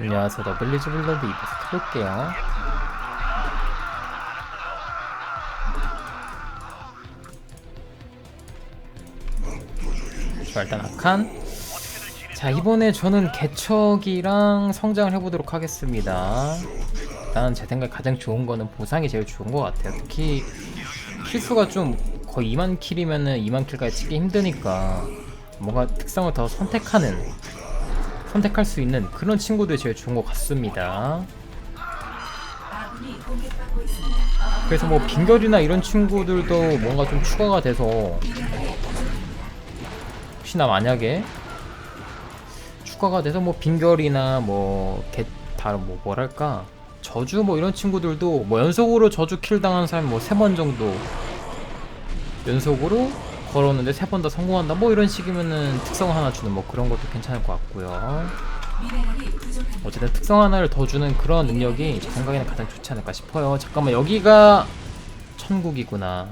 안녕하세요 더블리즈 블러드 이버스 해볼게요. 자 일단 악한. 자 이번에 저는 개척이랑 성장을 해보도록 하겠습니다. 일단 제 생각에 가장 좋은 거는 보상이 제일 좋은 것 같아요. 특히 킬수가 좀 거의 2만 킬이면은 2만 킬까지 치기 힘드니까 뭔가 특성을 더 선택하는 선택할 수 있는 그런 친구들이 제일 좋은 것 같습니다. 그래서 뭐 빙결이나 이런 친구들도 뭔가 좀 추가가 돼서 혹시나 만약에 추가가 돼서 뭐 빙결이나 뭐 개 다른 뭐 뭐랄까 저주 뭐 이런 친구들도 뭐 연속으로 저주 킬 당한 사람 뭐 세 번 정도 연속으로 걸었는데 세번다 성공한다? 뭐 이런 식이면은 특성 하나 주는 뭐 그런 것도 괜찮을 것 같고요. 어쨌든 특성 하나를 더 주는 그런 능력이 제 생각에는 가장 좋지 않을까 싶어요. 잠깐만 여기가 천국이구나.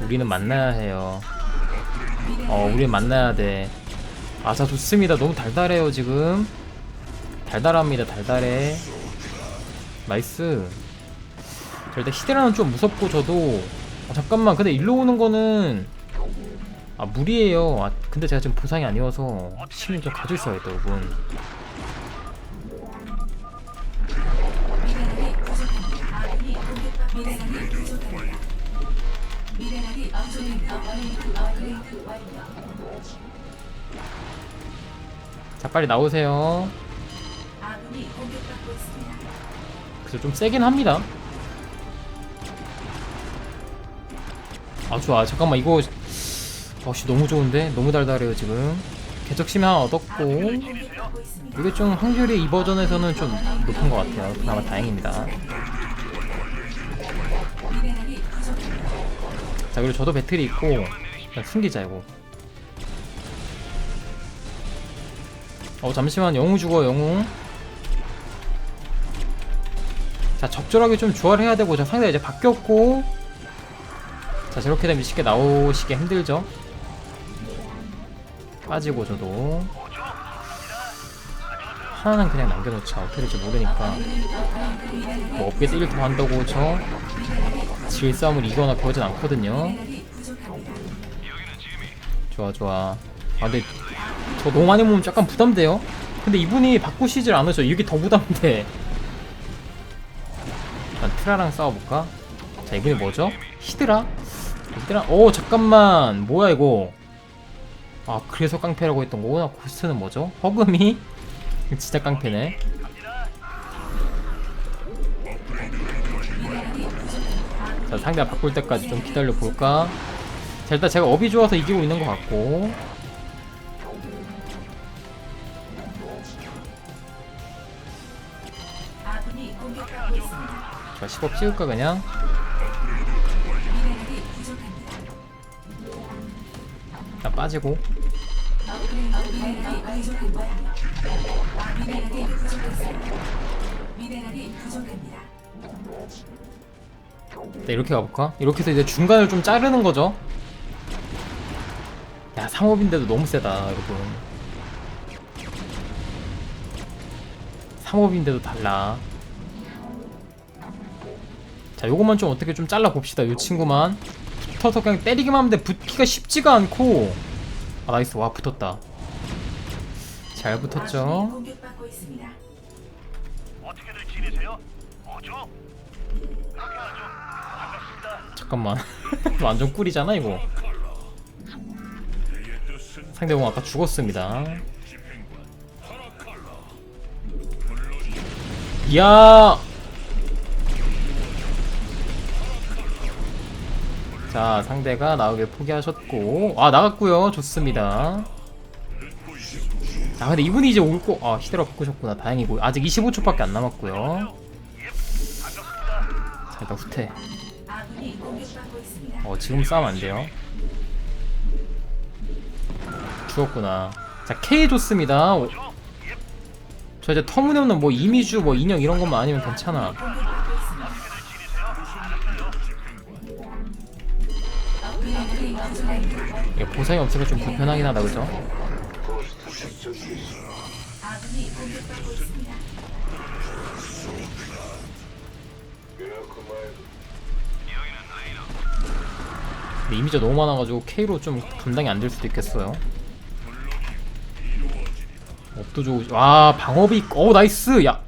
우리는 만나야 해요. 어 우리는 만나야 돼. 아자 좋습니다. 너무 달달해요 지금. 달달합니다 달달해. 나이스. 자, 일단 히데라는 좀 무섭고 저도 아, 잠깐만. 근데 일로 오는 거는 아 무리예요. 아 근데 제가 지금 보상이 아니어서 시민 좀 가지고 있어야겠다 여러분. 자 빨리 나오세요. 그래서 좀 세긴 합니다 아 좋아. 잠깐만 이거. 어씨 너무 좋은데? 너무 달달해요 지금. 개척심이 하나 얻었고. 이게 좀 확률이 이 버전에서는 좀 높은 것 같아요. 그나마 다행입니다. 자 그리고 저도 배틀이 있고 그냥 숨기자 이거. 어 잠시만. 영웅 죽어 영웅. 자 적절하게 좀 조화를 해야 되고 자 상대가 이제 바뀌었고 자 저렇게 되면 쉽게 나오시기 힘들죠? 빠지고 저도. 하나는 그냥 남겨놓자. 어떻게 될지 모르니까. 뭐 업계에서 1더 한다고 저 질싸움을 이거나 그러진 않거든요. 좋아 좋아. 아 근데 저 너무 많이 모으면 약간 부담돼요? 근데 이분이 바꾸시질 않으셔. 이게 더 부담돼. 일단 트라랑 싸워볼까? 자 이분이 뭐죠? 히드라? 히드라? 오 잠깐만 뭐야 이거 아 그래서 깡패라고 했던 거구나 고스트는 뭐죠? 허금이? 진짜 깡패네 자 상대가 바꿀 때까지 좀 기다려 볼까 자 일단 제가 업이 좋아서 이기고 있는 것 같고 자 10업 찍을까 그냥 자 빠지고 네, 이렇게 가볼까? 이렇게 해서 이제 중간을 좀 자르는 거죠. 야, 상업인데도 너무 세다, 여러분. 상업인데도 달라. 자, 요것만 좀 어떻게 좀 잘라 봅시다, 요 친구만. 붙어서 그냥 때리기만 하면 돼. 붙기가 쉽지가 않고. 아, 나이스. 와, 붙었다. 잘 붙었죠? 잠깐만. 완전 꿀이잖아, 이거. 상대공 아까 죽었습니다. 이야! 자, 상대가 나오길 포기하셨고, 아, 나갔고요 좋습니다. 아, 근데 이분이 이제 올 거, 아, 히드라 바꾸셨구나. 다행이고. 아직 25초밖에 안 남았고요. 자, 일단 후퇴. 어 지금 싸움 안 돼요. 죽었구나. 자 K 좋습니다. 오- 저 이제 터무니없는 뭐 이미주 뭐 인형 이런 것만 아니면 괜찮아. 이게 보상이 없으니까 좀 불편하긴 하다 그죠? 근데 이미지가 너무 많아가지고 K로 좀 감당이 안 될 수도 있겠어요. 업도 좋으. 와 방업이 어 나이스 야.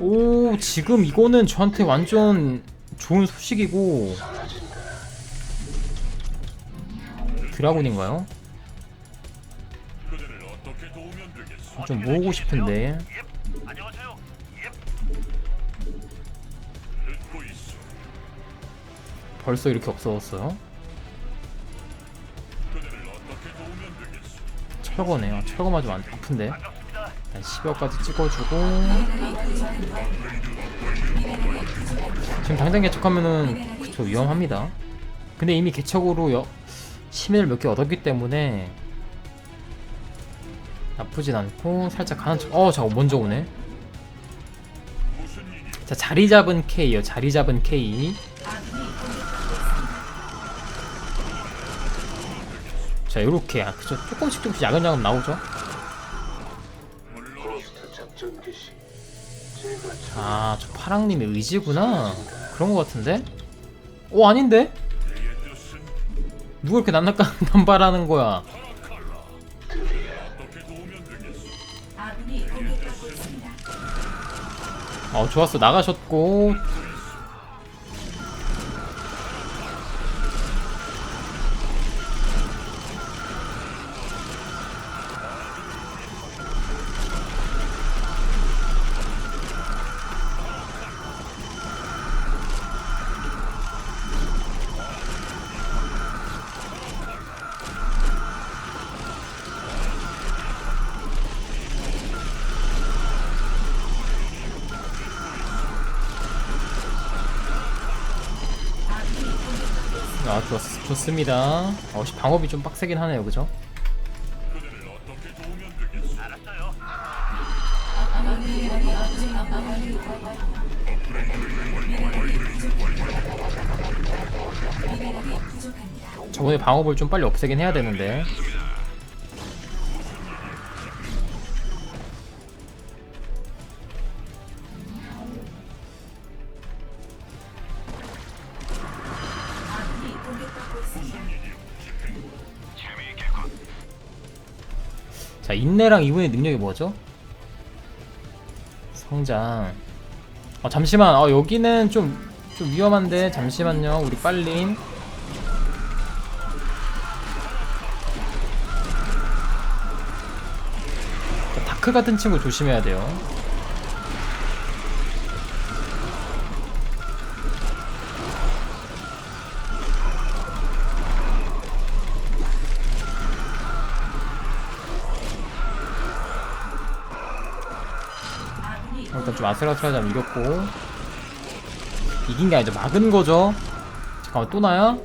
오 지금 이거는 저한테 완전 좋은 소식이고 드라군인가요? 좀 모으고 싶은데. 벌써 이렇게 없어졌어요? 철거네요. 철거 맞으면 안 아픈데. 일단 10여까지 찍어주고 지금 당장 개척하면은 그쵸 위험합니다. 근데 이미 개척으로 여, 시민을 몇개 얻었기 때문에 나쁘진 않고 살짝 가는 척. 어, 잠깐 먼저 오네. 자 자리 잡은 K요. 자리 잡은 K. 자 이렇게 아, 그죠 조금씩 조금씩 야금야금 나오죠. 아, 저 파랑님의 의지구나. 그런 것 같은데? 오, 아닌데? 누가 이렇게 난낙한 남발하는 거야? 어, 좋았어. 나가셨고. 좋습니다. 어, 씨, 방업이 좀 빡세긴 하네요. 그죠? 저번에 방업을 좀 빨리 없애긴 해야 되는데. 인내랑 이분의 능력이 뭐죠? 성장. 어, 잠시만. 어, 여기는 좀, 좀 위험한데. 잠시만요. 우리. 자, 다크 같은 친구 조심해야 돼요. 좀 아슬아슬하자면 이겼고. 이긴 게 아니죠. 막은 거죠. 잠깐만 또 나야?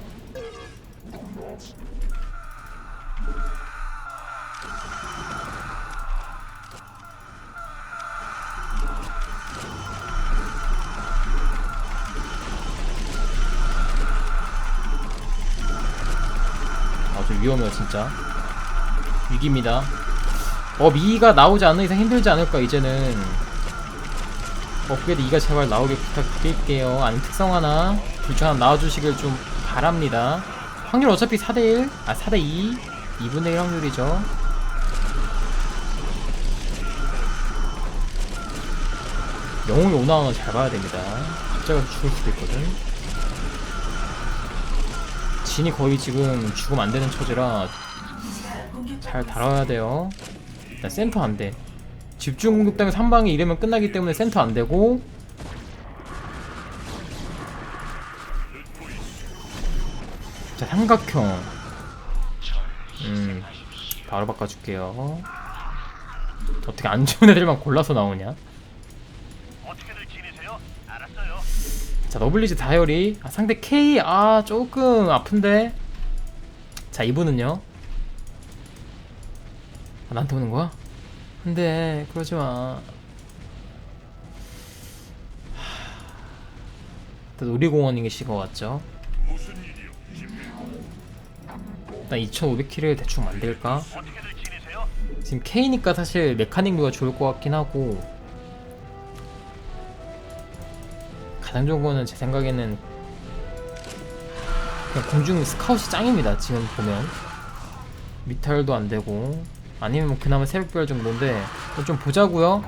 아좀 위험해요 진짜. 위기입니다. 어 미가 나오지 않는 이상 힘들지 않을까 이제는 업그레이드 2가 제발 나오게 부탁드릴게요. 아니면 특성 하나, 둘 중 하나 나와주시길 좀 바랍니다. 확률 어차피 4대1, 아 4대2, 2분의 1 확률이죠. 영웅이 오나오나 잘 봐야 됩니다. 갑자기 죽을 수도 있거든. 진이 거의 지금 죽으면 안 되는 처지라 잘 다뤄야 돼요. 나 센터 안 돼. 집중 공격 때문에 3방이 이러면 끝나기 때문에 센터 안 되고. 자 삼각형. 음 바로 바꿔줄게요. 어떻게 안 좋은 애들만 골라서 나오냐. 자 너블리즈 다이어리. 아, 상대 K. 아 조금 아픈데. 자 이분은요? 아, 나한테 오는 거야? 안돼 그러지마 놀이공원이신 것 같죠? 일단 2500킬을 대충 만들까? 지내세요? 지금 K니까 사실 메카닉류가 좋을 것 같긴 하고 가장 좋은 거는 제 생각에는 그냥 공중 스카웃이 짱입니다 지금 보면 미탈도 안 되고 아니면 그나마 새벽별 정도인데 좀 보자고요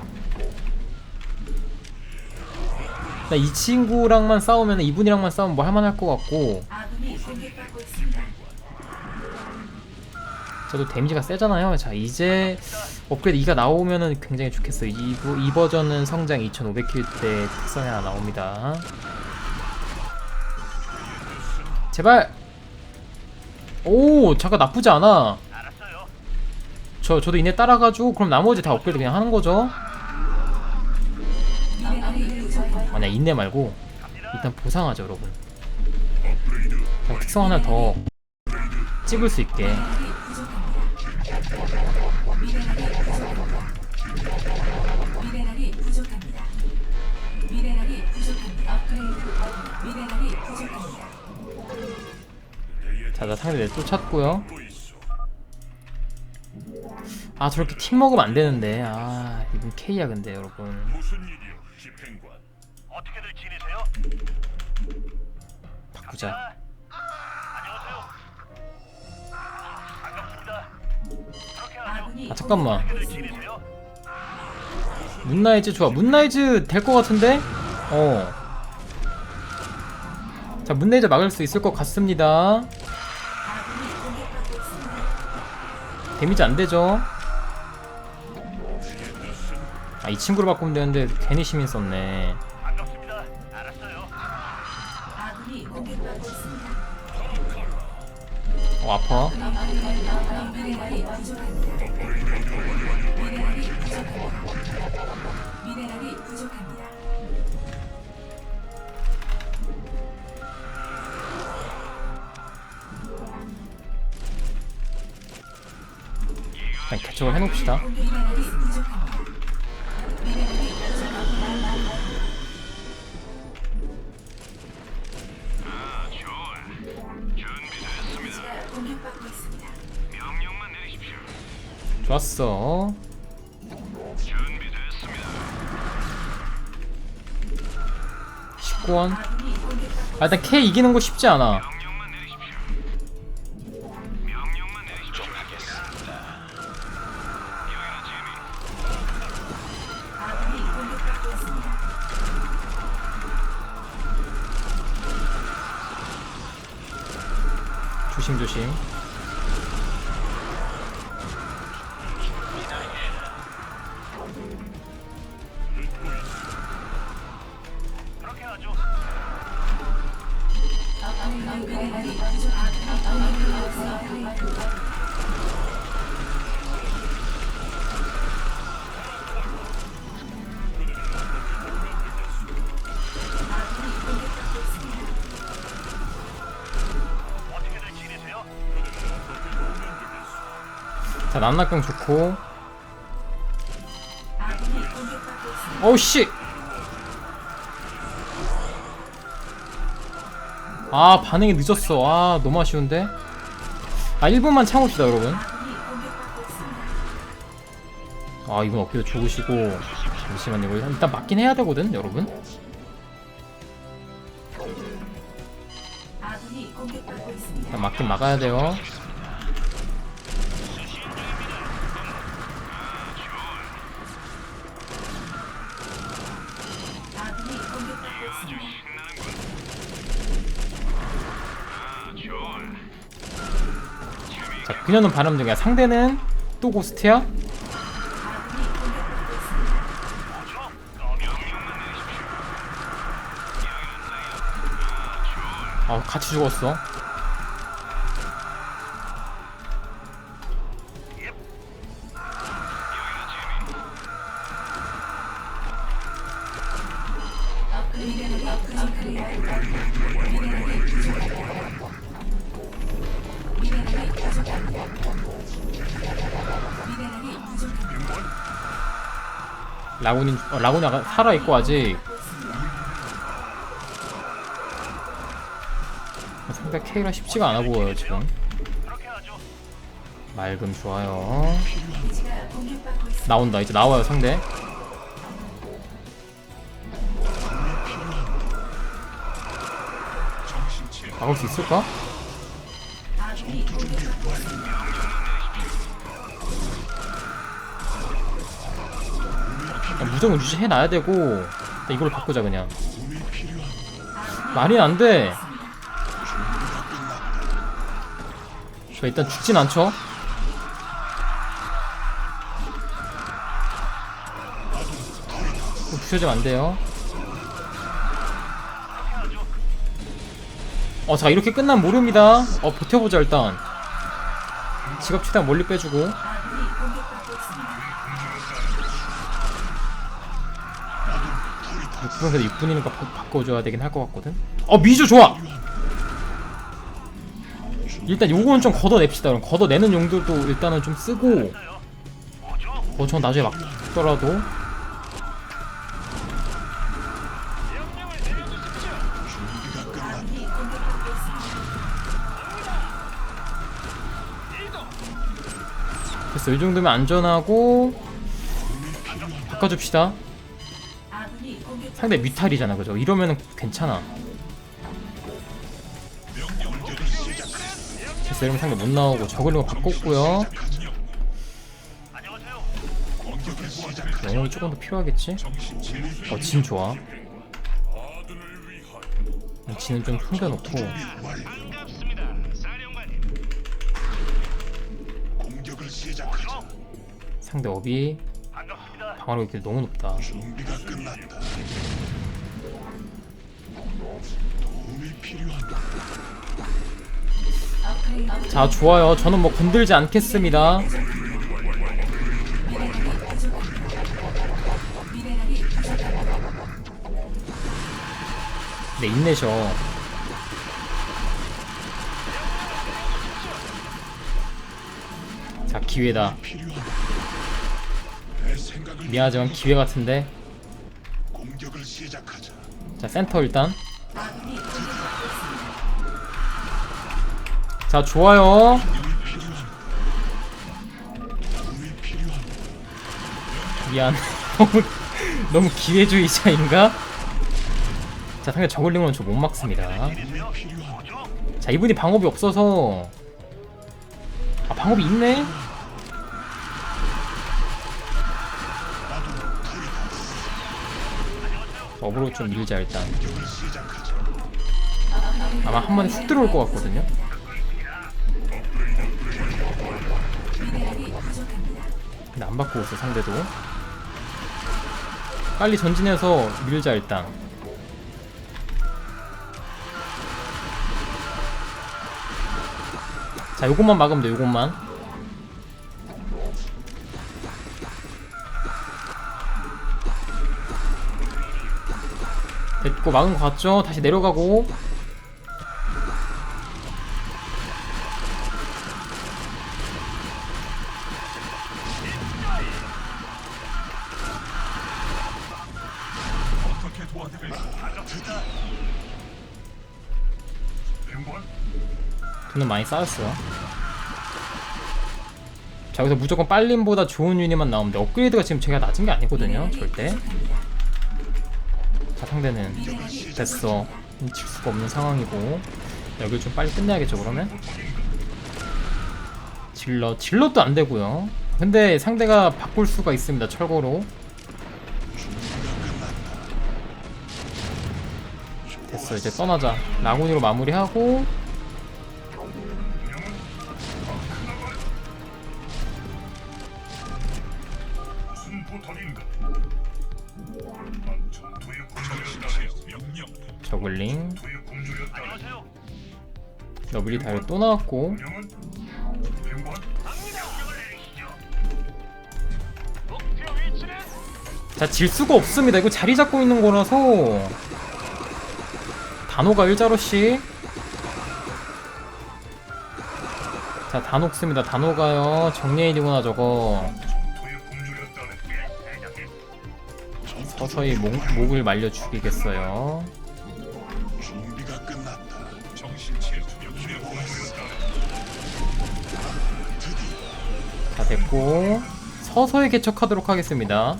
나이 친구랑만 싸우면 이분이랑만 싸우면 뭐 할만할 것 같고. 저도 데미지가 세잖아요. 자 이제 업그레이드 2가 나오면은 굉장히 좋겠어요. 이, 부- 이 버전은 성장 2500킬 때 특성이 하나 나옵니다. 제발. 오 잠깐 나쁘지 않아. 저 저도 이내 따라가지고 그럼 나머지 다 업그레이드 그냥 하는 거죠. 미네랄이 부족합니다. 아니 인내 말고 일단 보상하죠 여러분. 그냥 특성 하나 더 찍을 수 있게. 자, 나 상대 내 쫓았고요. 아, 저렇게 팀 먹으면 안 되는데. 아, 이분 K야 근데 여러분. 무슨 일이요, 집행관? 어떻게들 지내세요? 바꾸자. 아, 안녕하세요. 반갑습니다. 그렇게 하죠. 아군이 아, 잠깐만. 어떻게들 지내세요? 문나이즈 좋아. 문나이즈 될 것 같은데? 어. 자, 문나이즈 막을 수 있을 것 같습니다. 아군이 공격받고 있습니다. 데미지 안 되죠? 아, 이 친구를 바꾸면 되는데 괜히 시민 썼네. 반갑습니다. 알았어요. 아군이 공격받고 있습니다. 어, 아파. 미네랄이 부족합니다. 미네랄이 부족합니다. 미네랄이 부족합니다. 그냥 개척을 해놓읍시다. 미네랄이 부족합니다. 좋았어. 준비됐습니다. 19원. 아군이 공격받고 아, 일단 K 이기는 거 쉽지 않아. 자, 난낙경 좋고. 어우, 씨! 아, 반응이 늦었어. 아, 너무 아쉬운데? 아, 1분만 참읍시다, 여러분. 아, 이분 어깨도 좋으시고. 잠시만요. 일단 맞긴 해야 되거든, 여러분. 일단 맞긴 막아야 돼요. 그녀는 바람 중이야. 상대는 또 고스트야? 아, 같이 죽었어. 라군이, 어, 라군이 아까 살아 있고 아직. 상대 K가 쉽지가 않아 보여요, 지금. 맑음 좋아요. 나온다 이제 나와요 상대 막을 수 있을까? 무조건 유지해놔야 되고 이걸로 바꾸자 그냥 말이 안돼 저 일단 죽진 않죠 부셔지면 안 돼요 어, 자, 이렇게 끝나면 모릅니다. 어, 버텨보자, 일단. 지갑 최대한 멀리 빼주고. 6분 그래도 6분이니까 바, 꿔줘야 되긴 할 것 같거든. 어 미주 좋아. 일단 요거는 좀 걷어냅시다. 그럼 걷어내는 용도도 일단은 좀 쓰고. 어, 전 나중에 막더라도. 됐어. 이 정도면 안전하고. 바꿔줍시다. 상대 뮤탈이잖아, 그죠? 이러면은 괜찮아. 됐어. 이러면 상대 못 나오고 저글링을 바꿨고요. 영웅이 조금 더 필요하겠지? 어, 진 좋아. 진은 좀 숨겨놓고. 상대 업이. 방어력 이 너무 높다. 준비가 끝났다. 도움이. 업그레이드 자 좋아요. 저는 뭐 건들지 않겠습니다. 네 인내셔. 자 기회다. 필요하다. 미안하지만 기회 같은데. 공격을 시작하자. 자 센터 일단. 자 좋아요. 미안. 너무 너무 기회주의자인가? 자 상대 저글링은 저 못 막습니다. 자 이분이 방법이 없어서 아 방법이 있네. 업으로 좀 밀자 일단. 아마 한 번에 훅 들어올 것 같거든요. 근데 안 바꾸고 있어 상대도. 빨리 전진해서 밀자 일단. 자 요것만 막으면 돼 요것만. 막은 거 같죠? 다시 내려가고? 돈은 많이 쌓였어요. 자 여기서 무조건 빨림보다 좋은 유닛만 나오면 돼. 업그레이드가 지금 제가 낮은 게 아니거든요. 절대. 자 상대는 됐어. 칠 수가 없는 상황이고 여길 좀 빨리 끝내야겠죠 그러면. 질럿 질럿도 안 되고요. 근데 상대가 바꿀 수가 있습니다. 철거로. 됐어 이제 떠나자. 라군으로 마무리하고 나왔고 내리시죠. 목표 위치는 자, 질 수가 없습니다. 이거 자리 잡고 있는 거라서. 단호가 일자로씩. 자, 단호 씁니다. 단호가요. 정예인이구나, 저거. 서서히 목, 목을 말려 죽이겠어요. 됐고 서서히 개척하도록 하겠습니다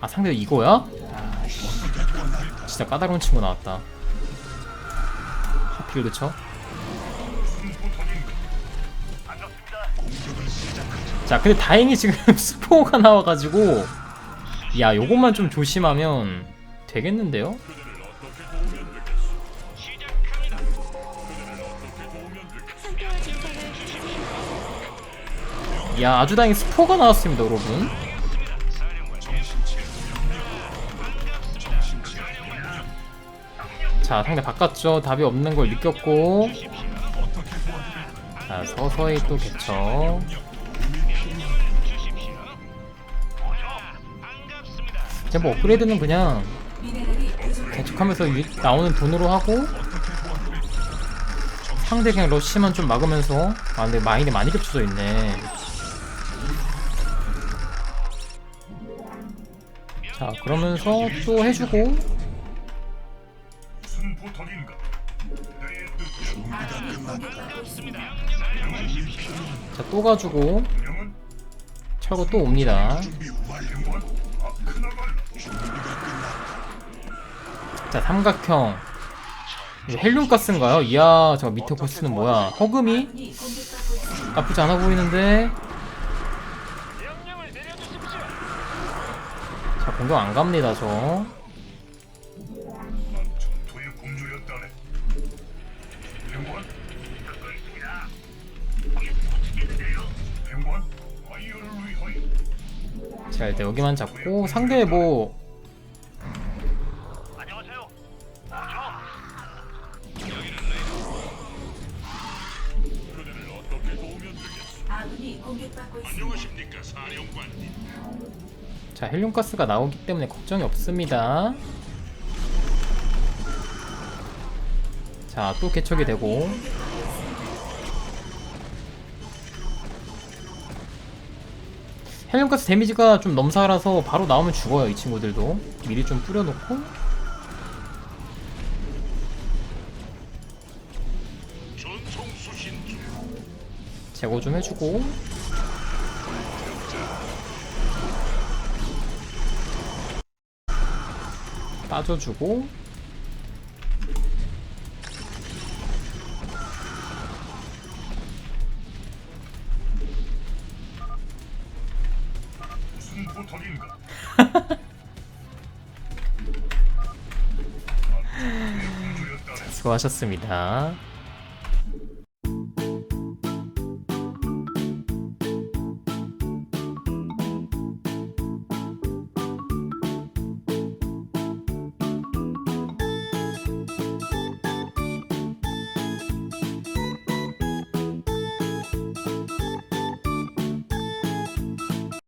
아 상대 이거야? 아, 씨. 진짜 까다로운 친구 나왔다 하필 그쵸? 자 근데 다행히 지금 스포가 나와가지고 야 요것만 좀 조심하면 되겠는데요? 야 아주 다행히 스포가 나왔습니다 여러분 자 상대 바꿨죠 답이 없는 걸 느꼈고 자 서서히 또 반갑습니다. 이제 뭐 업그레이드는 그냥. 개척하면서 유- 나오는 돈으로 하고 상대 그냥 러쉬만 좀 막으면서 아 근데 마인이 많이 겹쳐져 있네 자 그러면서 또 해주고. 자 또 가지고 철거 또 옵니다. 자 삼각형 헬륨가스인가요? 이야 저 밑에 보스는 뭐야 허금이. 나쁘지 않아 보이는데 아이어를 위하여. 자 일단 여기만 잡고 상대 뭐. 안녕하십니까 사령관님. 자, 헬륨가스가 나오기 때문에 걱정이 없습니다. 자, 또 개척이 되고. 헬륨가스 데미지가 좀 넘사라서 바로 나오면 죽어요, 이 친구들도. 미리 좀 뿌려놓고. 제거 좀 해주고. 빠져주고. 수고하셨습니다.